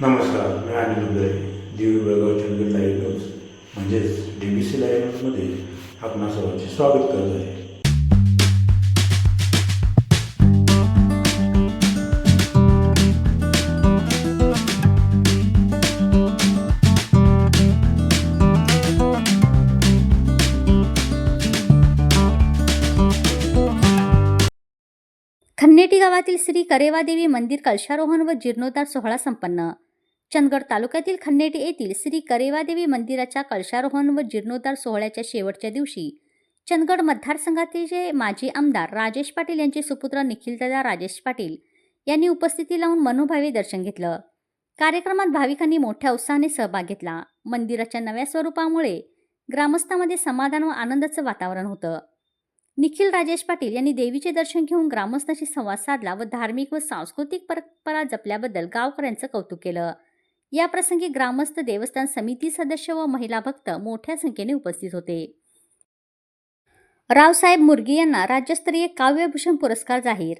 नमस्कार मी अनिल उदय दिवी बेळगाव चंदगड लाईव्ह न्यूज म्हणजेच डी बी सी लाईव्ह न्यूजमध्ये आपणा सर्वांचे स्वागत करत आहे. खन्नेटी गावातील श्री करेवादेवी मंदिर कलशारोहण व जीर्णोद्धार सोहळा संपन्न. चंदगड तालुक्यातील खन्नेटी येथील श्री करेवादेवी मंदिराच्या कलशारोहण व जीर्णोद्धार सोहळ्याच्या शेवटच्या दिवशी चंदगड मतदारसंघाचे माजी आमदार राजेश पाटील यांचे सुपुत्र निखिलदादा राजेश पाटील यांनी उपस्थिती लावून मनोभावे दर्शन घेतलं. कार्यक्रमात भाविकांनी मोठ्या उत्साहाने सहभाग घेतला. मंदिराच्या नव्या स्वरूपामुळे ग्रामस्थांमध्ये समाधान व आनंदाचं वातावरण होतं. निखिल राजेश पाटील यांनी देवीचे दर्शन घेऊन ग्रामस्थांशी संवाद साधला व धार्मिक व सांस्कृतिक परंपरा जपल्याबद्दल गावकऱ्यांचं कौतुक केलं. याप्रसंगी ग्रामस्थ देवस्थान समिती सदस्य व महिला भक्त मोठ्या संख्येने उपस्थित होते. रावसाहेब मुर्गी यांना राज्यस्तरीय काव्यभूषण पुरस्कार जाहीर.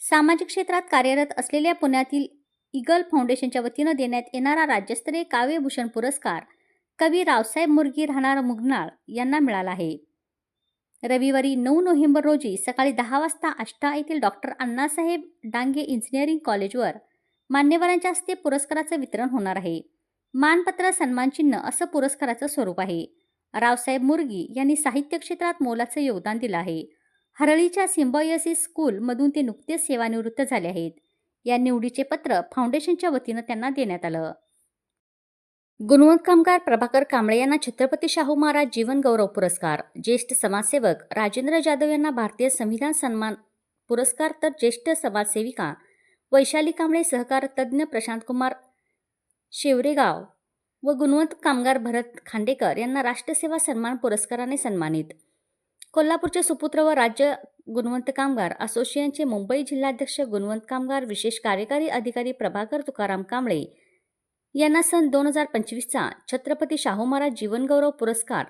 सामाजिक क्षेत्रात कार्यरत असलेल्या पुण्यातील इगल फाउंडेशनच्या वतीनं देण्यात येणारा राज्यस्तरीय काव्यभूषण पुरस्कार कवी रावसाहेब मुर्गी राहणार मुगनाळ यांना मिळाला आहे. रविवारी नऊ नोव्हेंबर रोजी सकाळी दहा वाजता आष्टा येथील डॉक्टर अण्णासाहेब डांगे इंजिनिअरिंग कॉलेजवर मान्यवरांच्या हस्ते पुरस्काराचं वितरण होणार आहे. मानपत्र सन्मानचिन्ह असं पुरस्काराचं स्वरूप आहे. रावसाहेब मुर्गी यांनी साहित्य क्षेत्रात मोलाचं योगदान दिलं आहे. हरळीच्या सिम्बॉयसिस स्कूलमधून ते नुकतेच सेवानिवृत्त झाले आहेत. या निवडीचे पत्र फाउंडेशनच्या वतीनं त्यांना देण्यात आलं. गुणवंत कामगार प्रभाकर कांबळे यांना छत्रपती शाहू महाराज जीवन गौरव पुरस्कार. ज्येष्ठ समाजसेवक राजेंद्र जाधव यांना भारतीय संविधान सन्मान पुरस्कार तर ज्येष्ठ समाजसेविका वैशाली कांबळे सहकार तज्ज्ञ प्रशांतकुमार शेवरेगाव व गुणवंत कामगार भरत खांडेकर यांना राष्ट्रसेवा सन्मान पुरस्काराने सन्मानित. कोल्हापूरचे सुपुत्र व राज्य गुणवंत कामगार असोसिएशनचे मुंबई जिल्हाध्यक्ष गुणवंत कामगार विशेष कार्यकारी अधिकारी प्रभाकर तुकाराम कांबळे यांना सन दोन हजार पंचवीसचा छत्रपती शाहू महाराज जीवनगौरव पुरस्कार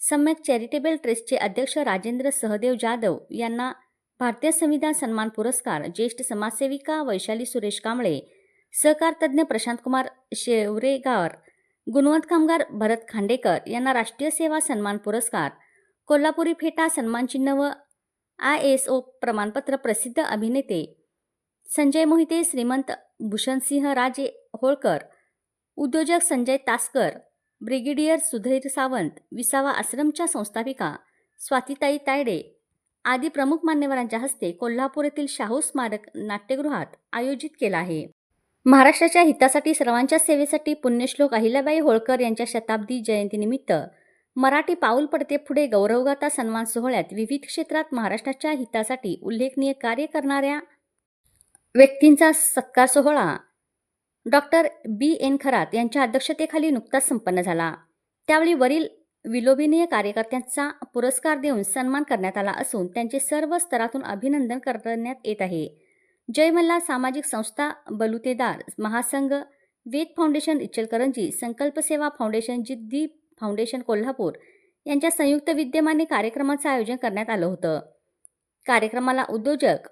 सम्यक चॅरिटेबल ट्रस्टचे अध्यक्ष राजेंद्र सहदेव जाधव यांना भारतीय संविधान सन्मान पुरस्कार ज्येष्ठ समाजसेविका वैशाली सुरेश कांबळे सहकार तज्ज्ञ प्रशांतकुमार शेवरेगार गुणवंत कामगार भरत खांडेकर यांना राष्ट्रीय सेवा सन्मान पुरस्कार कोल्हापुरी फेटा सन्मानचिन्ह व आय एस ओ प्रमाणपत्र प्रसिद्ध अभिनेते संजय मोहिते श्रीमंत भूषणसिंह राजे होळकर उद्योजक संजय तासकर ब्रिगेडियर सुधीर सावंत विसावा आश्रमच्या संस्थापिका स्वातीताई तायडे आदी प्रमुख मान्यवरांच्या हस्ते कोल्हापूर येथील शाहू स्मारक नाट्यगृहात आयोजित केला आहे. महाराष्ट्राच्या हितासाठी सर्वांच्या सेवेसाठी पुण्यश्लोक अहिल्याबाई होळकर यांच्या शताब्दी जयंतीनिमित्त मराठी पाऊल पडते पुढे गौरवगाथा सन्मान सोहळ्यात विविध क्षेत्रात महाराष्ट्राच्या हितासाठी उल्लेखनीय कार्य करणाऱ्या व्यक्तींचा सत्कार सोहळा डॉक्टर बी एन खरात यांच्या अध्यक्षतेखाली नुकताच संपन्न झाला. त्यावेळी वरील विलोभनीय कार्यकर्त्यांचा पुरस्कार देऊन सन्मान करण्यात आला असून त्यांचे सर्व स्तरातून अभिनंदन करण्यात येत आहे. जय मल्हार सामाजिक संस्था बलुतेदार महासंघ वेद फाउंडेशन इचलकरंजी संकल्प सेवा फाउंडेशन जिद्दी फाउंडेशन कोल्हापूर यांच्या संयुक्त विद्यमाने कार्यक्रमाचं आयोजन करण्यात आलं होतं. कार्यक्रमाला उद्योजक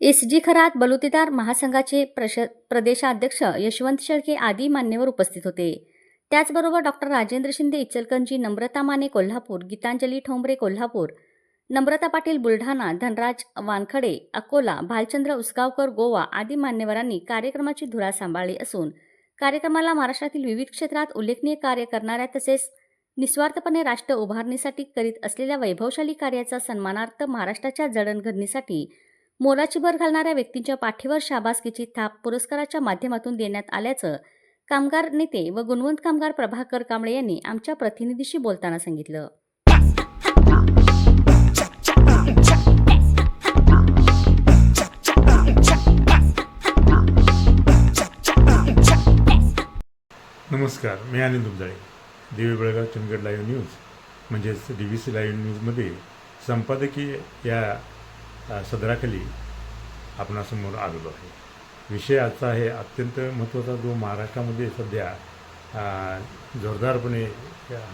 एस जी खरात बलुतेदार महासंघाचे प्रश प्रदेशाध्यक्ष यशवंत शेळके आदी मान्यवर उपस्थित होते. त्याचबरोबर डॉक्टर राजेंद्र शिंदे इचलकरंजी नम्रता माने कोल्हापूर गीतांजली ठोंबरे कोल्हापूर नम्रता पाटील बुलढाणा धनराज वानखडे अकोला भालचंद्र उसगावकर गोवा आदी मान्यवरांनी कार्यक्रमाची धुरा सांभाळली असून कार्यक्रमाला महाराष्ट्रातील विविध क्षेत्रात उल्लेखनीय कार्य करणाऱ्या तसेच निस्वार्थपणे राष्ट्र उभारणीसाठी करीत असलेल्या वैभवशाली कार्याचा सन्मानार्थ महाराष्ट्राच्या जडणघडणीसाठी मोलाची भर घालणाऱ्या व्यक्तींच्या पाठीवर शाबासकीची थाप पुरस्काराच्या माध्यमातून देण्यात आल्याचं कामगार नेते व गुणवंत कामगार प्रभाकर कांबळे यांनी आमच्या प्रतिनिधीशी बोलताना सांगितलं. नमस्कार मी अनिल दुबजाळे देवी बेळगाव चंदगड लाईव्ह न्यूज म्हणजेच डी व्ही सी लाईव्ह न्यूजमध्ये संपादकीय या सदराखाली आपणासमोर आलेलो आहे. विषय आजचा आहे अत्यंत महत्त्वाचा जो महाराष्ट्रामध्ये सध्या जोरदारपणे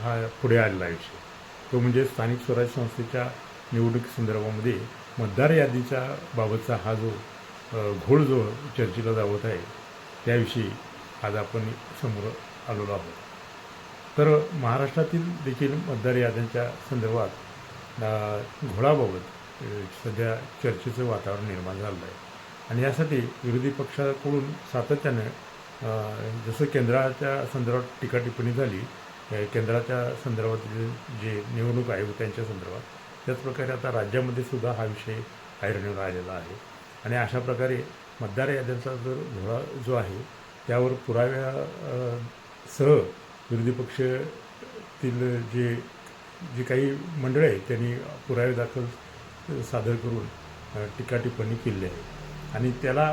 हा पुढे आलेला विषय. तो म्हणजे स्थानिक स्वराज्य संस्थेच्या निवडणुकी संदर्भामध्ये मतदार यादीच्या बाबतचा हा जो घोळ जो चर्चेला जावत आहे त्याविषयी आज आपण समोर आलेलो आहोत. तर महाराष्ट्रातील देखील मतदार याद्यांच्या संदर्भात घोळाबाबत सध्या चर्चेचं वातावरण निर्माण झालं आहे. आणि यासाठी विरोधी पक्षाकडून सातत्यानं जसं केंद्राच्या संदर्भात टीका टिप्पणी झाली केंद्राच्या संदर्भात जे निवडणूक आयोग त्यांच्या संदर्भात त्याचप्रकारे आता राज्यामध्ये सुद्धा हा विषय ऐरणीवर आलेला आहे. आणि अशा प्रकारे मतदार याद्यांचा जो घोळा जो आहे त्यावर पुराव्या सह विरोधी पक्षातील जे जे काही मंडळ आहेत त्यांनी पुरावे दाखल सादर करून टीका टिप्पणी केली आहे. आणि त्याला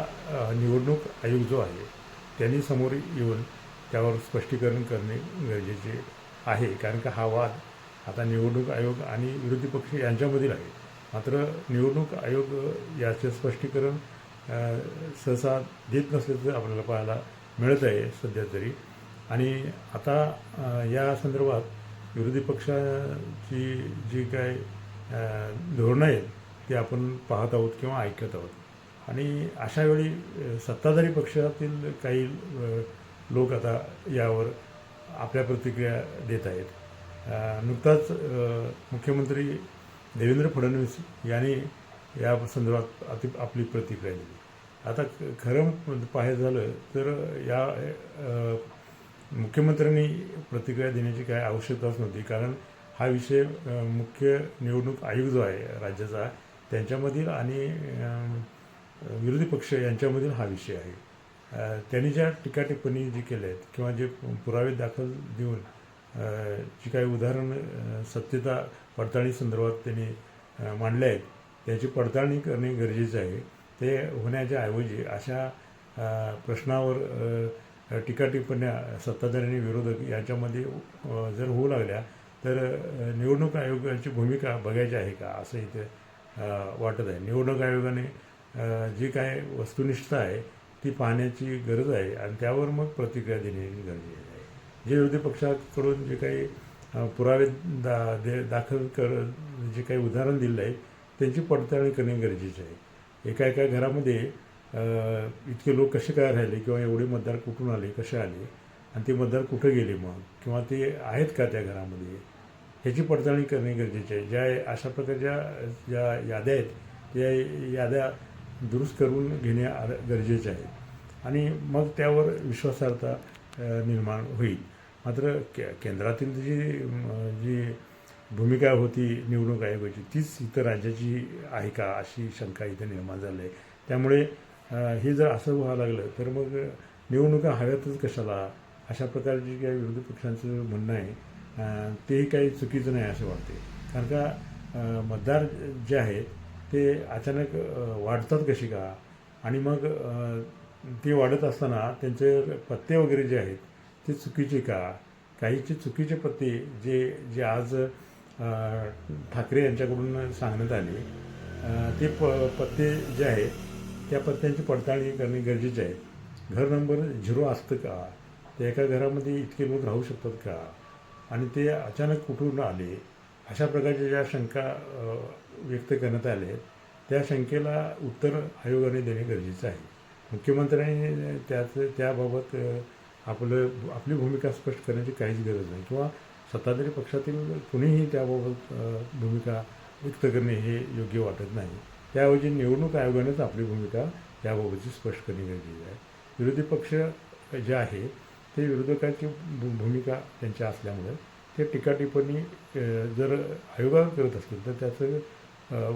निवडणूक आयोग जो आहे त्यांनी समोर येऊन त्यावर स्पष्टीकरण करणे गरजेचे आहे. कारण का हा वाद आता निवडणूक आयोग आणि विरोधी पक्ष यांच्यामधील आहे. मात्र निवडणूक आयोग याचे स्पष्टीकरण सहसा देत नसल्याचं आपल्याला पाहायला मिळत आहे सध्या तरी. आणि आता या संदर्भात विरोधी पक्षाची जी काय धोरणं आहेत ते आपण पाहत आहोत किंवा ऐकत आहोत. आणि अशा वेळी सत्ताधारी पक्षातील काही लोक आता यावर आपल्या प्रतिक्रिया देत आहेत. नुकताच मुख्यमंत्री देवेंद्र फडणवीस यांनी या संदर्भात अति आपली प्रतिक्रिया दिली. आता खरं पाहायचं झालं तर या मुख्यमंत्र्यांनी प्रतिक्रिया देण्याची काय आवश्यकताच नव्हती. कारण हा विषय मुख्य निवडणूक आयोग जो आहे राज्याचा त्यांच्यामधील आणि विरोधी पक्ष यांच्यामधील हा विषय आहे. त्यांनी ज्या टीका टिप्पणी जी केल्या आहेत किंवा जे पुरावे दाखल देऊन जी काही उदाहरण सत्यता पडताळणी संदर्भात त्यांनी मांडले आहेत त्याची पडताळणी करणे गरजेचं आहे. ते होण्याच्या ऐवजी अशा प्रश्नावर टीकाटिप्पण्या टीका टिप्पण्या सत्ताधारी आणि विरोधक यांच्यामध्ये जर होऊ लागल्या तर निवडणूक आयोगाची भूमिका बघायची आहे का? असं इथे वाटत आहे. निवडणूक आयोगाने जी काय वस्तुनिष्ठता आहे ती पाहण्याची गरज आहे आणि त्यावर मग प्रतिक्रिया देणे गरजेचे आहे. जे विरोधी पक्षाकडून जे काही पुरावे दा दे दाखल कर जे काही उदाहरण दिलं आहे त्यांची पडताळणी करणे गरजेचे आहे. एका एका घरामध्ये इतके लोक कसे काय राहिले किंवा एवढे मतदार कुठून आले कसे आले आणि ते मतदार कुठं गेले मग? किंवा ते आहेत का त्या घरामध्ये? ह्याची पडताळणी करणे गरजेचे आहे. ज्या अशा प्रकारच्या ज्या याद्या आहेत त्या याद्या दुरुस्त करून घेणे गरजेचे आहे. आणि मग त्यावर विश्वासार्हता निर्माण होईल. मात्र के केंद्रातील जी जी भूमिका होती निवडणूक आयोगाची तीच इथं राज्याची आहे का अशी शंका इथे निर्माण झाली आहे. त्यामुळे हे जर असं व्हायला लागलं तर मग निवडणुका हव्यातच कशाला? अशा प्रकारची काही विरोधी पक्षांचं म्हणणं आहे तेही काही चुकीचं नाही असं वाटते कारण का मतदार जे आहेत ते अचानक वाढतात कशी का? आणि मग ते वाढत असताना त्यांचे पत्ते वगैरे जे आहेत ते चुकीचे का? काहीचे चुकीचे पत्ते जे जे आज ठाकरे यांच्याकडून सांगण्यात आले ते प पत्ते जे आहेत त्या पत्त्यांची पडताळणी करणे गरजेचे आहे. घर नंबर झिरो असतं का? त्या एका घरामध्ये इतके लोक राहू शकतात का? आणि ते अचानक कुठून आले? अशा प्रकारच्या ज्या शंका व्यक्त करण्यात आले आहेत. त्या शंकेला उत्तर आयोगाने देणे गरजेचं आहे. मुख्यमंत्र्यांनी त्याचं त्याबाबत आपलं आपली भूमिका स्पष्ट करण्याची काहीच गरज नाही. किंवा सत्ताधारी पक्षातील कुणीही त्याबाबत भूमिका व्यक्त करणे हे योग्य वाटत नाही. त्याऐवजी निवडणूक आयोगानेच आपली भूमिका याबाबतची स्पष्ट करणे गरजेचे आहे. विरोधी पक्ष जे आहे ते विरोधकांची भू भूमिका त्यांच्या असल्यामुळे ते टीका टिप्पणी जर आयोगावर करत असतील तर त्याचं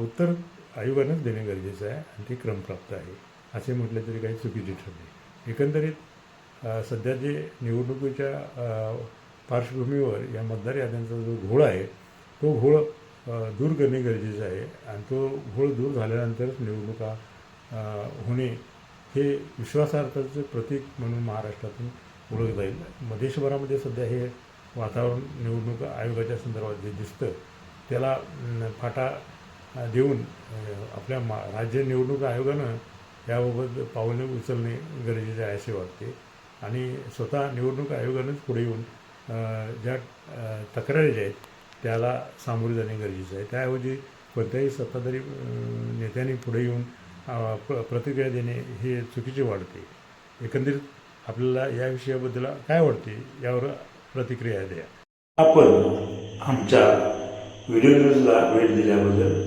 उत्तर आयोगानंच देणे गरजेचं आहे आणि ते क्रमप्राप्त आहे. असे म्हटले तरी काही चुकीचे ठरले एकंदरीत सध्या जे निवडणुकीच्या पार्श्वभूमीवर या मतदार याद्यांचा जो घोळ आहे तो घोळ दूर करणे गरजेचं आहे आणि तो घोळ दूर झाल्यानंतरच निवडणुका होणे हे विश्वासार्थाचं प्रतीक म्हणून महाराष्ट्रातून ओळख जाईल. मग देशभरामध्ये सध्या हे वातावरण निवडणूक आयोगाच्या संदर्भात जे दिसतं त्याला फाटा देऊन आपल्या मा राज्य निवडणूक आयोगानं याबाबत पावले उचलणे गरजेचे आहे असे वाटते. आणि स्वतः निवडणूक आयोगानंच पुढे येऊन ज्या तक्रारी ज्या आहेत त्याला सामोरे जाणे गरजेचं आहे. त्याऐवजी कोणत्याही सत्ताधारी नेत्यांनी पुढे येऊन प्र प्रतिक्रिया देणे हे चुकीचे वाटते. एकंदरीत आपल्याला या विषयाबद्दल काय वाटते यावर प्रतिक्रिया द्या. आपण आमच्या व्हिडिओ न्यूजला भेट दिल्याबद्दल